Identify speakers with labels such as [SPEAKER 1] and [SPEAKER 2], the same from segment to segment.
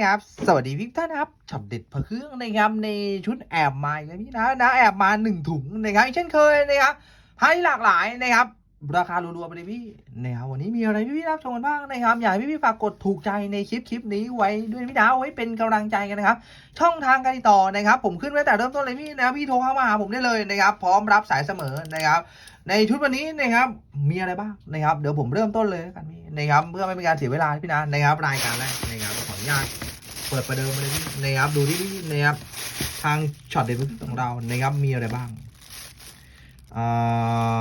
[SPEAKER 1] ครับ สวัสดีพี่ท่านครับช็อตเด็ดพระเครื่องนะครับในชุดแอบมาอีกแล้วพี่นะนะแอบมาหนึ่งถุงนะครับเช่นเคยนะครับให้หลากหลายนะครับ ราคารัวๆไปเลยพี่นะครับวันนี้มีอะไรพี่พี่ๆรับชมกันบ้างนะครับ อยากให้พี่พี่ๆฝากกดถูกใจในคลิปคลิปนี้ไว้ด้วยพี่ดาวไว้เป็นกำลังใจกันนะครับ ช่องทางการติดต่อนะครับ ผมขึ้นไว้แต่เริ่มต้นเลยพี่นะพี่โทรเข้ามาหาผมได้เลยนะครับ พร้อมรับสายเสมอนะครับในชุดวันนี้นะครับมีอะไรบ้างนะครับ เดี๋ยวผมเริ่มต้นเลยกันพี่นะครับเพื่อไม่เป็นการเสียเวลาพี่นะนะครับรายการแรก นะครับขออนุญาตเปิดประเดิมมาเลยนะครับดูที่นะครับทางช็อตเด็ดของเรานะครับมีอะไรบ้างอ่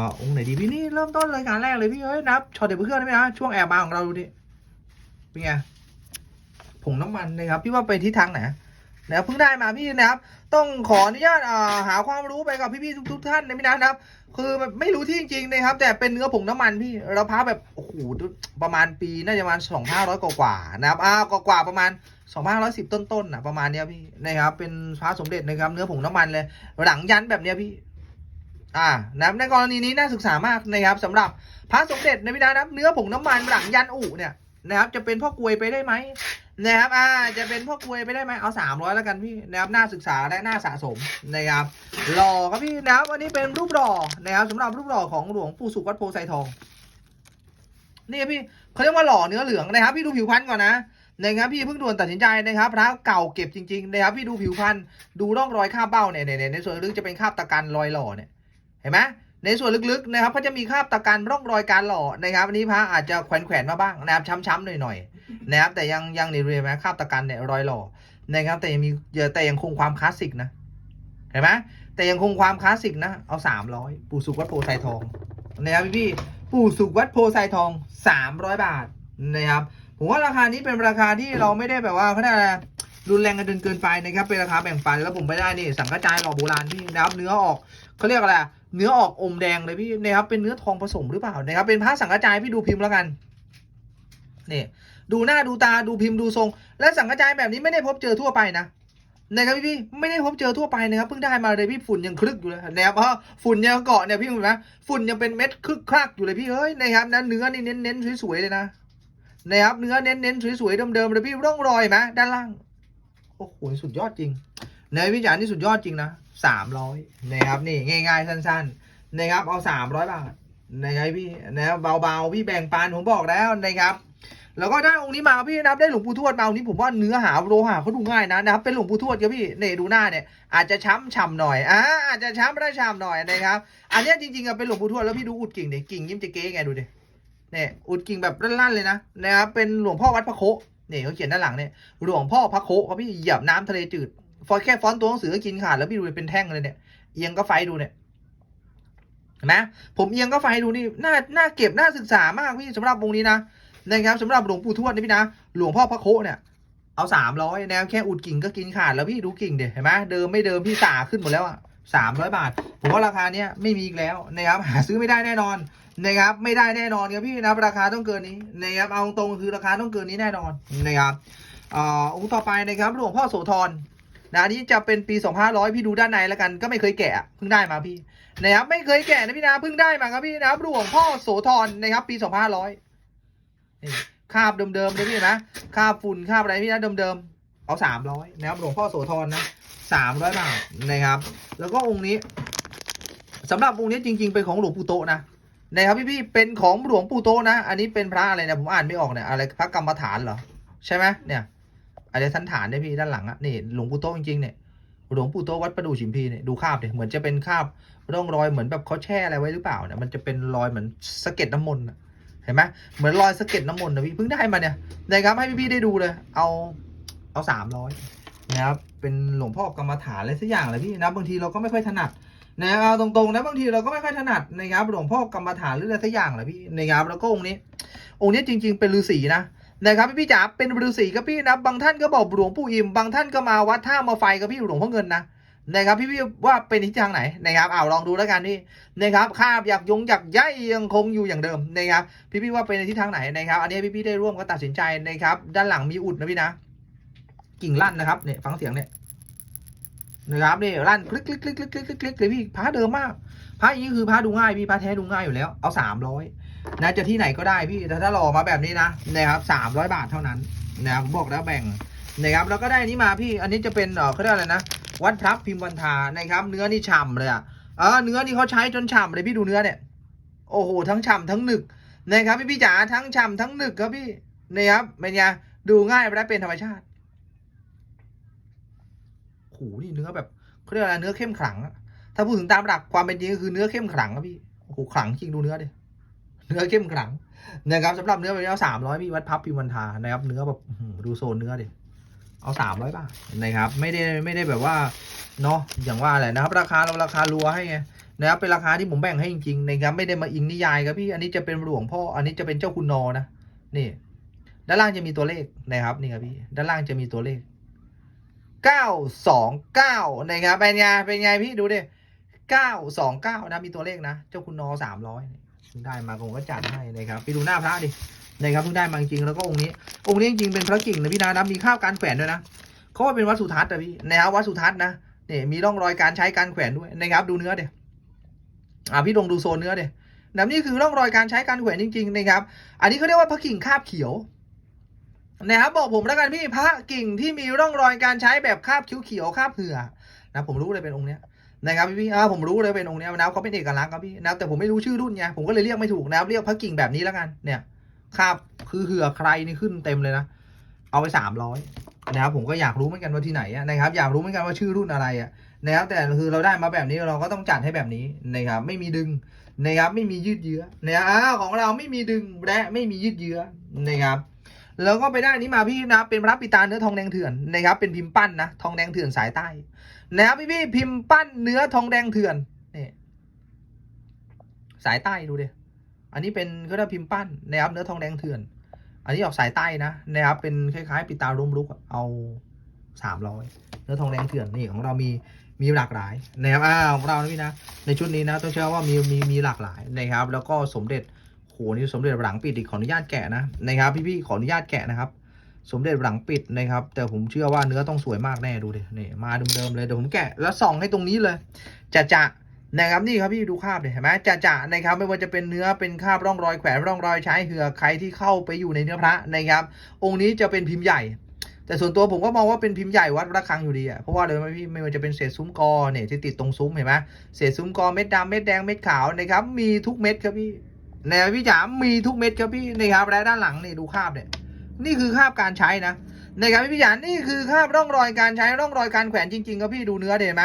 [SPEAKER 1] าองค์ไหนดีพี่นี่เริ่มต้นรายการแรกเลยพี่เอ้ยนับช็อตเด็ดเพื่อนได้ไหมนะช่วงแอบมาของเราดูดิเป็นไงผงน้ำมันนะครับ พี่ว่าไปทิศทางไหนนะครับเพิ่งได้มาพี่นะครับ ต้องขออนุญาตหาความรู้ไปกับพี่ๆทุก ๆ ท่านนะพี่นะครับ คือแบบไม่รู้ที่จริงๆนะครับ แต่เป็นเนื้อผงน้ำมันพี่เราพาแบบโอ้โหประมาณปีน่าจะประมาณสองพันร้อยกว่าๆนะครับอ่ากว่าประมาณสองพันร้อยสิบต้นๆนะประมาณเนี้ยพี่นะครับเป็นพระสมเด็จนะครับเนื้อผงน้ำมันเลย หลังยันแบบเนี้ยพี่อ่านะครับในกรณีนี้น่าศึกษามากนะครับสำหรับพระสมเด็จนะพี่นะเนื้อผงน้ำมันหลังยันอุเนี่ยนะครับจะเป็นพ่อกลวยไปได้ไหม นะครับอ่าจะเป็นพ่อกลวยไปได้ไหมเอาสามร้อยแล้วกันพี่นะครับน่าศึกษาและหน่าสะสมนะครับหล่อครับพี่นะครับวันนี้เป็นรูปหล่อนะครับสำหรับรูปหล่อของหลวงปู่สุขวัดโพไซทอง นี่พี่เขาเรียกว่าหล่อเนื้อเหลืองนะครับพี่ดูผิวพรรณก่อนนะนะครับพี่เพิ่งด่วนตัดสินใจนะครับพระเก่าเก็บจริงๆนะครับพี่ดูผิวพรรณดูร่องรอยคราบเบ้าเนี่ยเนี่ยในส่วนลึกจะเป็นคราบตะกันรอยหล่อเนี่ยเห็นไหมในส่วนลึกๆนะครับก็จะมีคราบตะกันร่องรอยการหล่อนะครับวันนี้พระอาจจะแขวนๆมาบ้างนะครับช้ำๆหน่อยๆ นะครับแต่ยังยังนี่เรียนไหมคราบตะกันเนี่ยรอยหล่อนะครับแต่ยังมีแต่ยังคงความคลาสสิกนะเห็นไหมแต่ยังคงความคลาสสิกนะเอาสามร้อยปู่สุขวัดโพไซทองนะครับพี่พี่ๆปู่สุขวัดโพไซทองสามร้อยบาทนะครับผมว่าราคานี้เป็นราคาที่เราไม่ได้แบบว่าเขาเรียกอะไรรุนแรงกันจนเกินไปนะครับเป็นราคาแบ่งปันแล้วผมไปได้นี่สังกระจายหล่อโบราณพี่นะครับเนื้อออกเขาเรียกอะไรเนื้อออกอมแดงเลยพี่นะครับเป็นเนื้อทองผสมหรือเปล่านะครับเป็นผ้าสังกระจายพี่ดูพิมพ์แล้วกันนี่ดูหน้าดูตาดูพิมพ์ดูทรง และสังกระจายแบบนี้ไม่ได้พบเจอทั่วไปนะนะครับพี่พี่ไม่ได้พบเจอทั่วไปนะครับเพิ่งได้มาเลยพี่ฝุ่นยังคลึกอยู่เลยนะครับเพราะฝุ่นยังเกาะเนี่ยพี่เห็นไหมฝุ่นยังเป็นเม็ดคลึกคลักอยู่เลยพี่เอ้ยนะครับนั้นเนื้อนี่เน้นเน้นสวยๆเลยนะนะครับเนื้อเน้นเน้นสวยๆเดิมๆเลยพี่ร่องรอยไหมด้านล่างโอ้โหสุดยอดจริงเนยพี่จ๋านี่สุดยอดจริงนะสามร้อยนะครับนี่ง่ายๆสั้นๆนะครับเอาสามร้อยบาทนะครับพี่นะครับเบาๆพี่แบ่งปันผมบอกแล้วนะครับ แล้วก็ได้องค์นี้มาพี่นะครับได้หลวงปู่ทวดมาองค์นี้ผมว่าเนื้อหาโลหะเขาดูง่ายนะนะครับเป็นหลวงปู่ทวดครับพี่เนี่ยดูหน้าเนี่ยอาจจะช้ำฉ่ำหน่อยอ่าอาจจะช้ำไม่ได้ฉ่ำหน่อยนะครับอันนี้จริงๆอะเป็นหลวงปู่ทวดแล้วพี่ดูอุดกิ่งเด็กิ่งยิ้มจะเก๊ไงดูดิเนี่ยอุดกิ่งแบบลั่นๆเลยนะนะครับเป็นหลวงพ่อวัดพระโคเนี่ยเขาเขียนด้านหลังเนี่ยหลวงพ่อพระโคครับพี่เหยียบน้ำทะเลจืดฟอยแค่ฟอนตัวหนังสือก็กินขาดแล้วพี่ดูเป็นแท่งเลยเนี่ยเอียงก็ไฟดูเนี่ยเห็นไหมผมเอียงก็ไฟดูนี่น่าน่าเก็บน่าศึกษามากพี่สำหรับองค์นี้นะ นะครับสำหรับหลวงปู่ทวดนี่พี่นะหลวงพ่อพระโคเนี่ยเอาสามร้อยนะแค่อุดกิ่งก็กินขาดแล้วพี่ดูกิ่งเดี๋ยเห็นไหมเดิมไม่เดิมพี่ตาขึ้นหมดแล้วอะสามร้อยบาทผมว่าราคาเนี้ยไม่มีอีกแล้วนะครับหาซื้อไม่ได้แน่นอนนะครับไม่ได้แน่นอนครับพี่นะราคาต้องเกินนี้นะครับเอาตรงคือราคาต้องเกินนี้แน่นอนนะครับอ่าองค์ต่อไปนะครับหลวงพ่อโสธรนะนนี้จะเป็นปี 2500 พี่ดูด้านในแล้วกันก็ไม่เคยแกะเพิ่งได้มาพี่นะครับไม่เคยแกะนะพี่นะเพิ่งได้มาครับพี่นะครับหลวงพ่อโสธรนะครับปี 2500 นี่คาบเดิมๆเลยพี่นะคราบฝุ่นคราบอะไรพี่นะเดิมๆเอาสามร้อยนะครับหลวงพ่อโสธรนะสามร้อยบาทนะครับ แล้วก็องค์นี้สำหรับองค์นี้จริง ๆ เป็นของหลวงปู่โตนะนะครับพี่ๆเป็นของหลวงปู่โตนะ อันนี้เป็นพระอะไรนี่ยผมอ่านไม่ออกเนี่ยอะไรพระกรรมฐานเหรอใช่ไหมเนี่ยอะไรสันฐานเนี่ยพี่ด้านหลังอะนี่หลวงปู่โตจริงๆเนี่ยหลวงปู่โตวัดประดู่ฉิมพีเนี่ยดูคาบเนี่ยเหมือนจะเป็นคาบร่องรอยเหมือนแบบเขาแช่อะไรไว้หรือเปล่าเนี่ยมันจะเป็นรอยเหมือนสะเก็ดน้ำมนต์อะ เห็นไหมเหมือนรอยสะเก็ดน้ำมนต์นะพี่เพิ่งได้มาเนี่ยนะครับให้พี่ๆได้ดูเลย เอาเอาสามร้อยนะครับเป็นหลวงพ่อกรรมฐานอะไรสักอย่างเลยพี่นะบางทีเราก็ไม่ค่อยถนัดนะครับเอาตรงๆนะบางทีเราก็ไม่ค่อยถนัดนะครับหลวงพ่อกรรมฐานหรืออะไรสักอย่างแหละพี่นะครับแล้วก็องค์นี้ องค์นี้จริง ๆ เป็นฤาษีนะนะครับพี่จ๋าเป็นฤาษีครับพี่นะบางท่านก็บอกหลวงปู่อิมบางท่านก็มาวัดท่ามาไฟกับพี่หลวงพ่อเงินนะ นะครับพี่ๆว่าเป็นทิศทางไหนนะครับเอาลองดูแล้วกันนี่นะครับคาบอยากยงอยากย่ายยังคงอยู่อย่างเดิมนะครับพี่พี่ว่าเป็นในทิศทางไหนนะครับ อันนี้พี่พี่ได้ร่วมก็ตัดสินใจนะครับ ด้านหลังมีอุดนะพี่นะ กิ่งลั่นนะครับเนี่ยฟังเสียงเนี่ยนะครับนี่ลั่นคลิกคลิกคลิกคลิกคลิกคลิกคลิกเลยพี่พระเดิมมากพระอย่างนี้คือพระดูง่ายพี่พระแท้ดูง่ายอยู่แล้วเอาสามร้อยนะจะที่ไหนก็ได้พี่แต่ถ้าหล่อมาแบบนี้นะนะครับสามร้อยบาทเท่านั้นนะครับผมบอกแล้วแบ่ง นะครับแล้วก็ได้อันนี้มาพี่อันนี้จะเป็นเขาเรียกอะไรนะ วัดพระพิมพ์วันทานะครับ เนื้อนี่ฉ่ำเลยอะเออเนื้อนี่เขาใช้จนฉ่ำเลยพี่ดูเนื้อเนี่ยโอ้โหทั้งฉ่ำทั้งหนึกนะครับพี่พี่จ๋าทั้งฉ่ำทั้งหนึกครับพี่นี่ครับเป็นไงดูง่ายและเป็นธรรมชาติโอ้โหนี่เนื้อแบบเขาเรียกอะไรเนื้อเข้มขลังถ้าพูดถึงตามหลักความเป็นจริงก็คือเนื้อเข้มขลังครับพี่โอ้โหขลังจริงดูเนื้อดิเนื้อเข้มขลังนะครับสำหรับเนื้อแบบนี้เอาสามร้อยพี่วัดพับพิมพ์วันทานะครับเนื้อแบบดูโซนเนื้อดิ เอาสามร้อยบาทนะครับ ไม่ได้ไม่ได้แบบว่าเนาะอย่างว่าแหละนะครับ ราคาเราราคารัวให้ไงนะครับเป็นราคาที่ผมแบ่งให้จริงๆนะครับไม่ได้มาอิงนิยายครับพี่อันนี้จะเป็นหลวงพ่ออันนี้จะเป็นเจ้าคุณนอนะนี่ ด้านล่างจะมีตัวเลขนะครับนี่ครับพี่ด้านล่างจะมีตัวเลขเก้าสองเก้านะครับเป็นไงเป็นไงพี่ดูดิเก้าสองเก้านะมีตัวเลขนะเจ้าคุณนอสามร้อยได้มาผมก็จัดให้นะครับไปดูหน้าพระดิ นะครับเพิ่งได้มาจริงแล้วก็องค์นี้ องค์นี้จริงเป็นพระกิ่งนะพี่นะนะมีข้าวการแขวนด้วยนะเขาว่าเป็นวัดสุทัศน์นะพี่นะครับวัดสุทัศน์นะเนี่ยมีร่องรอยการใช้การแขวนด้วยนะครับดูเนื้อเดี๋ยอ่าพี่ลองดูโซนเนื้อเดี๋ยนะนี่คือร่องรอยการใช้การแขวนจริง ๆ นะครับ อันนี้เขาเรียกว่าพระกิ่งคาบเขียวนะครับบอกผมแล้วกันพี่พระกิ่งที่มีร่องรอยการใช้แบบคาบคิ้วเขียวคาบเหือนะผมรู้เลยเป็นองค์เนี้ยนะครับพี่ๆอ่าผมรู้เลยเป็นองค์เนี้ยนะเขาเป็นเอกลักษณ์ครับพี่นะแต่ผมไม่รู้ชื่อรุ่นไงผมก็เลยเรียกไม่ถูกนะเรียกพระกิ่งแบบนี้แล้วกันเนี่ย คาบคือเหือใครนี่ขึ้นเต็มเลยนะ เอาไปสามร้อยนะครับผมก็อยากรู้เหมือนกันว่าที่ไหนนะครับ อยากรู้เหมือนกันว่าชื่อรุ่นอะไรอะนะครับ แต่คือเราได้มาแบบนี้เราก็ต้องจัดให้แบบนี้นะครับ ไม่มีดึงนะครับ ไม่มียืดเยื้อนะครับของเราไม่มีดึงและไม่มียืดเยื้อนะครับ แล้วก็ไปได้นี้มาพี่นะเป็นพระปิตาเนื้อทองแดงเถื่อนนะครับ เป็นพิมพ์ปั้นนะทองแดงเถื่อนสายใต้นะครับพี่พี่พิมพ์ปั้นเนื้อทองแดงเถื่อนนี่สายใต้ดูเดิ อันนี้เป็นเขาเรียกพิมพ์ปั้นนะครับเนื้อทองแดงเถื่อน อันนี้ออกสายใต้นะนะครับเป็นคล้ายๆปิตาล้มลุกเอาสามร้อยเนื้อทองแดงเถื่อนนี่ของเรามีมีหลากหลายนะครับอ่าของเรานะพี่นะในชุดนี้นะต้องเชื่อว่ามีมีมีหลากหลายนะครับ แล้วก็สมเด็จโหนี่สมเด็จหลังปิดอีกขออนุญาตแกะนะนะครับพี่ๆขออนุญาตแกะนะครับ สมเด็จหลังปิดนะครับ แต่ผมเชื่อว่าเนื้อต้องสวยมากแน่ดูดินี่มาเดิมๆเลยเดี๋ยวผมแกะแล้วส่องให้ตรงนี้เลยจะจะ นะครับนี่ครับพี่ดูคราบเลยเห็นไหมจะจะนะครับไม่ว่าจะเป็นเนื้อเป็นคราบร่องรอยแขวนร่องรอยใช้เหือใครที่เข้าไปอยู่ในเนื้อพระนะครับ องค์นี้จะเป็นพิมพ์ใหญ่ แต่ส่วนตัวผมก็มองว่าเป็นพิมพ์ใหญ่วัดระฆังอยู่ดีอะเพราะว่าเลยไหมพี่ไม่ว่าจะเป็นเศษซุ้มกอเนี่ยที่ติดตรงซุ้มเห็นไหมเศษซุ้มกอเม็ดดำเม็ดแดงเม็ดขาวนะครับมีทุกเม็ดครับพี่นะพี่จ๋ามีทุกเม็ดครับพี่นะครับและด้านหลังนี่ดูคราบเนี่ยนี่คือคราบการใช้นะ นะครับพี่จ๋านี่คือคราบร่องรอยการใช้ร่องรอยการแขวนจริงๆครับพี่ดูเนื้อเด่นไหม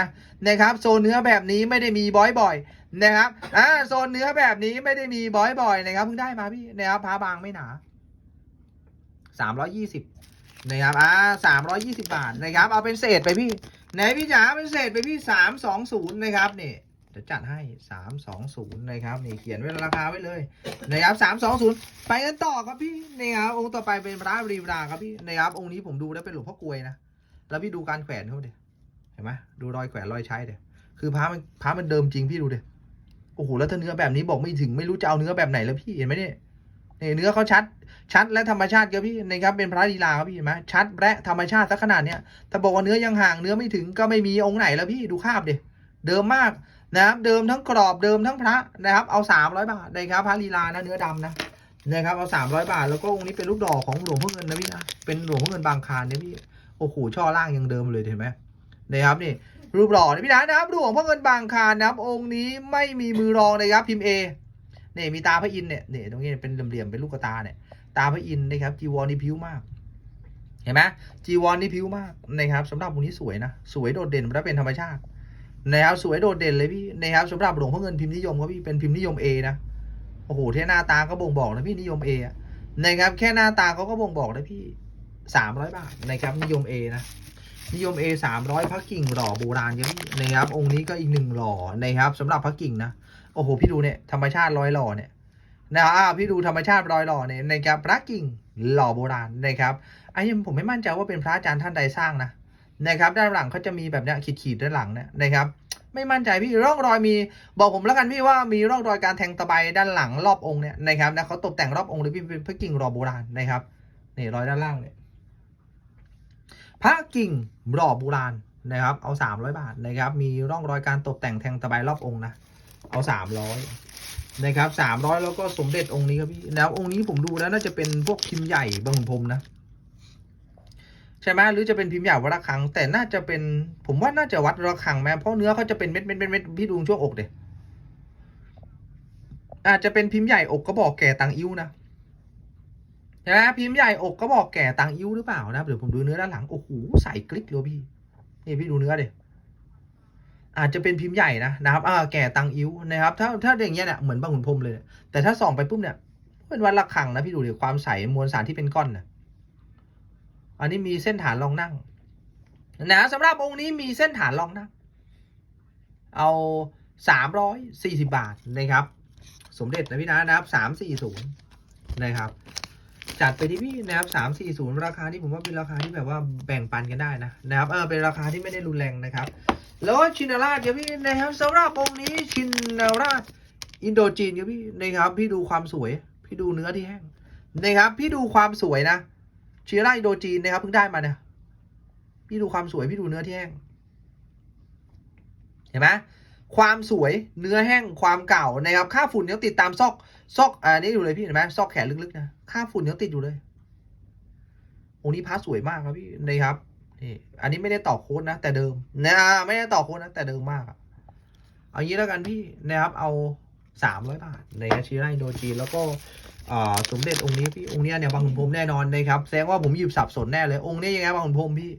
[SPEAKER 1] นะครับโซนเนื้อแบบนี้ไม่ได้มีบ่อยๆนะครับอ่าโซนเนื้อแบบนี้ไม่ได้มีบ่อยๆนะครับเพิ่งได้มาพี่นะครับพาบางไม่หนาสามร้อยยี่สิบนะครับอ่าสามร้อยยี่สิบาทนะครับเอาเป็นเศษไปพี่ไหนพี่จ๋าเป็นเศษไปพี่สามสองศูนย์นะครับนี่เดี๋ยวจัดให้สามสองศูนย์นะครับนี่เขียนไว้ราคาไว้เลยนะครับสามสองศูนย์ไปกันต่อครับพี่นี่ครับองค์ต่อไปเป็นพระรีวราครับพี่นะครับองค์นี้ผมดูแล้วเป็นหลวงพ่อกลวยนะแล้วพี่ดูการแขวนเขาดิเห็นไหมดูรอยแขวนรอยใช้เดี๋ยวคือพระมันพระมันเดิมจริงพี่ดูเดิโอ้โหแล้วถ้าเนื้อแบบนี้บอกไม่ถึงไม่รู้จะเอาเนื้อแบบไหนแล้วพี่เห็นไหมเนี่ยนี่เนื้อเขาชัด ชัดและธรรมชาติครับพี่นะครับเป็นพระลีลาครับพี่เห็นไหมชัดและธรรมชาติสักขนาดเนี้ยถ้าบอกว่าเนื้อยังห่างเนื้อไม่ถึงก็ไม่มีองค์ไหนแล้วพี่ดูคาบดิเดิมมาก นะครับเดิมทั้งกรอบเดิมทั้งพระนะครับ เอาสามร้อยบาทนะครับพระลีลานะเนื้อดำนะนะครับเอาสามร้อยบาท แล้วก็องค์นี้เป็นลูกดอกของหลวงพ่อเงินนะพี่นะเป็นหลวงพ่อเงินบางคานเนี่ยพี่โอ้โหช่อล่างยังเดิมเลยเห็นไหมนะครับนี่รูปหล่อนะพี่นะนะครับหลวงพ่อเงินบางคานนะครับองค์นี้ไม่มีมือรองนะครับพิมพ์เอเนี่ยมีตาพระอินเนี่ยเนี่ยตรงนี้เป็นเหลี่ยมๆเป็นลูกตาเนี่ยตาพระอินนะครับจีวรนี่ผิวมากเห็นไหมจีวรนี่ผิวมากนะครับสำหรับองค์นี้สวยนะสวยโดดเด่นและเป็นธรรมชาติ นะครับสวยโดดเด่นเลยพี่นะครับสำหรับหลวงพ่อเงินพิมพ์นิยมครับพี่เป็นพิมพ์นิยม A นะโอ้โหแค่หน้าตาก็บ่งบอกนะพี่นิยม A อะนะครับแค่หน้าตาเขาก็บ่งบอกนะพี่สามร้อยบาทนะครับนิยม A นะนิยม A สามร้อยพระกิ่งหล่อโบราณครับพี่นะครับองค์นี้ก็อีกหนึ่งหล่อนะครับสำหรับพระกิ่งนะโอ้โหพี่ดูเนี่ยธรรมชาติร้อยหล่อเนี่ยนะครับพี่ดูธรรมชาติรอยหล่อเนี่ยนะครับพระกิ่งหล่อโบราณนะครับไอ้ผมไม่มั่นใจว่าเป็นพระอาจารย์ท่านใดสร้างนะ นะครับ ด้านหลังเขาจะมีแบบเนี้ยขีดๆด้านหลังเนี่ยนะครับ ไม่มั่นใจพี่ร่องรอยมี บอกผมแล้วกันพี่ว่ามีร่องรอยการแทงตะไบด้านหลังรอบองค์เนี่ยนะครับนะเขาตกแต่งรอบองค์เลยพี่เป็นพระกิ่งหล่อโบราณนะครับนี่รอยด้านล่างเนี่ยพระกิ่งหล่อโบราณนะครับ เอาสามร้อยบาทนะครับ มีร่องรอยการตกแต่งแทงตะไบรอบองค์นะเอาสามร้อยนะครับสามร้อยแล้วก็สมเด็จองค์นี้ครับพี่แล้วองค์นี้ผมดูแล้วน่าจะเป็นพวกพิมพ์ใหญ่บางขุนพมนะ ช่ไหมหรือจะเป็นพิมพ์ใหญ่วัดระฆัง แต่น่าจะเป็น ผมว่าน่าจะวัดระฆังแม้เพราะเนื้อเขาจะเป็นเม็ดเม็ดเม็ดเม็ดพี่ดูช่วงอกเด็อาจจะเป็นพิมพ์ใหญ่อกก็บอกแก่ตังอิ้วนะใช่ไหมพิมพ์ใหญ่อกก็บอกแก่ตังอิ้วหรือเปล่านะเดี๋ยวผมดูเนื้อด้านหลังโอ้โหใส่กลิกเลยพี่นี่พี่ดูเนื้อเด็อาจจะเป็นพิมพ์ใหญ่นะนะครับอ่าแก่ตังอิ้วนะครับ ถ้าถ้าอย่างเงี้ยเนี่ยเหมือนบางขุนพรมเลย แต่ถ้าส่องไปปุ๊บเนี่ยเป็นวัดระฆังนะพี่ดูดิความใสมวลสารที่เป็นก้อนนะ อันนี้มีเส้นฐานรองนั่งนะสำหรับองค์นี้มีเส้นฐานรองนั่ง เอาสามร้อยสี่สิบาทนะครับ สมเด็จนะพี่นะนะครับสามสี่ศูนย์นะครับ จัดไปที่พี่นะครับสามสี่ศูนย์ราคาที่ผมว่าเป็นราคาที่แบบว่าแบ่งปันกันได้นะนะครับเออเป็นราคาที่ไม่ได้รุนแรงนะครับ แล้วชินาราชครับพี่นะครับสำหรับองค์นี้ชินาราชอินโดจีนครับพี่นะครับ พี่ดูความสวย พี่ดูเนื้อที่แห้งนะครับ พี่ดูความสวยนะ ชินาราอินโดจีนนะครับเพิ่งได้มาเนี่ยพี่ดูความสวยพี่ดูเนื้อที่แห้ง เห็นไหมความสวยเนื้อแห้งความเก่านะครับค่าฝุ่นยังติดตามซอกซอกอันนี้อยู่เลยพี่เห็นไหมซอกแขนลึกๆนะค่าฝุ่นยังติดอยู่เลยโอ้นี่พาสวยมากครับพี่นะครับนี่อันนี้ไม่ได้ต่อโค้ดนะ แต่เดิมนะไม่ได้ต่อโค้ดนะ แต่เดิมมากอะเอางี้แล้วกันพี่นะครับเอาสามร้อยบาทในชิไรโดจีนแล้วก็ สมเด็จองค์นี้พี่องค์นี้เนี่ยบางขุนพรมแน่นอนนะครับแสดงว่าผมหยิบสับสนแน่เลยองค์นี้ยังไงบางขุนพรมพี่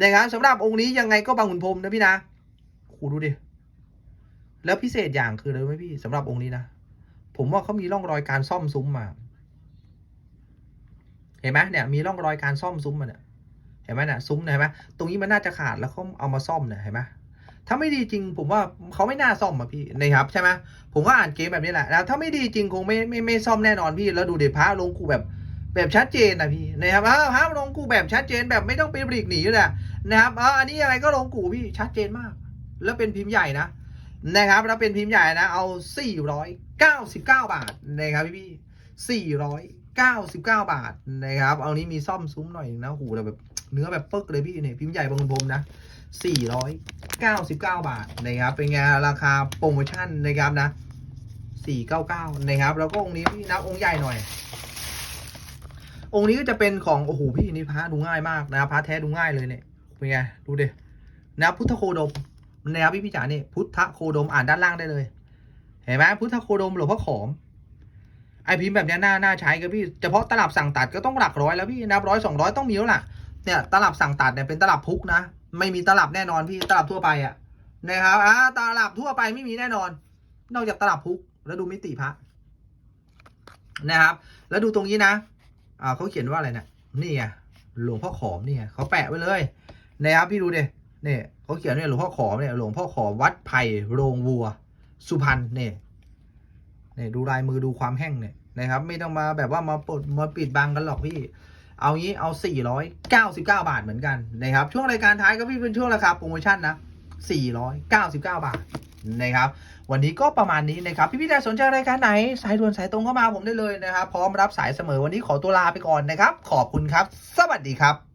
[SPEAKER 1] นะครับสำหรับองค์นี้ยังไงก็บางขุนพรมนะพี่นะโอ้โหดูดิแล้วพิเศษอย่างคืออะไรไหมพี่สำหรับองค์นี้นะผมว่าเขามีร่องรอยการซ่อมซุ้มมา เห็นไหมเนี่ย มีร่องรอยการซ่อมซุ้มมาเนี่ยเห็นไหมเนี่ยซุ้มเห็นไหมตรงนี้มันน่าจะขาดแล้วเขาเอามาซ่อมเนี่ยเห็นไหม ถ้าไม่ดีจริง ผมว่าเขาไม่น่าซ่อมอะพี่นะครับใช่ไหมผมก็อ่านเกมแบบนี้แหละนะถ้าไม่ดีจริงคงไม่ไม่ไม่ซ่อมแน่นอนพี่แล้วดูเดพระลงกูแบบแบบชัดเจนนะพี่นะครับอ้าวพระลงกูแบบชัดเจนแบบไม่ต้องไปบลีกหนีเลยนะครับอ่าอันนี้อะไรก็ลงกูพี่ชัดเจนมาก แล้วเป็นพิมพ์ใหญ่นะนะครับแล้วเป็นพิมพ์ใหญ่นะเอา 499 บาทนะครับพี่พี่499 บาทนะครับเอานี้มีซ่อมซุ้มหน่อยนะหูแต่แบบ เนื้อแบบปึ๊กเลยพี่เนี่ยพิมพ์ใหญ่บางคนผมนะ 499 บาทนะครับเป็นไงราคาโปรโมชั่นนะครับนะ 499 นะครับ แล้วก็องค์นี้พี่นับองค์ใหญ่หน่อย องค์นี้ก็จะเป็นของโอ้โหพี่นี่พระดูง่ายมากนะครับพระแท้ดูง่ายเลยเนี่ยเป็นไงดูดินะพุทธโคดมนะครับพี่พี่จ๋าเนี่ยพุทธโคดมอ่านด้านล่างได้เลยเห็นไหมพุทธโคดมหลวงพ่อขอมไอพิมพ์แบบเนี้ยน่าน่าใช้ครับพี่เฉพาะตลับสั่งตัดก็ต้องหลักร้อยแล้วพี่นับร้อยสองร้อยต้องมีแล้วล่ะ เนี่ย ตลับสั่งตัดเนี่ยเป็นตลับพุกนะ ไม่มีตลับแน่นอนพี่ตลับทั่วไปอะนะครับอ่าตลับทั่วไปไม่มีแน่นอน นอกจากตลับพุกแล้วดูมิติพระนะครับ แล้วดูตรงนี้นะอ่าเขาเขียนว่าอะไรเนี่ยนี่ไงหลวงพ่อขอมนี่ไงเขาแปะไว้เลยนะครับพี่ดูเดิเนี่ยเขาเขียนเนี่ยหลวงพ่อขอมเนี่ยหลวงพ่อขอมวัดไผ่โรงวัว สุพรรณเนี่ยเนี่ยดูลายมือดูความแห้งเนี่ยนะครับ ไม่ต้องมาแบบว่ามาปดมาปิดบังกันหรอกพี่ เอางี้เอา 499 บาทเหมือนกันนะครับ ช่วงรายการท้ายก็พี่เป็นช่วงราคาโปรโมชั่นนะ 499 บาทนะครับ วันนี้ก็ประมาณนี้นะครับ พี่พี่ใดสนใจรายการไหน สายด่วนสายตรงเข้ามาผมได้เลยนะครับ พร้อมรับสายเสมอวันนี้ขอตัวลาไปก่อนนะครับ ขอบคุณครับ สวัสดีครับ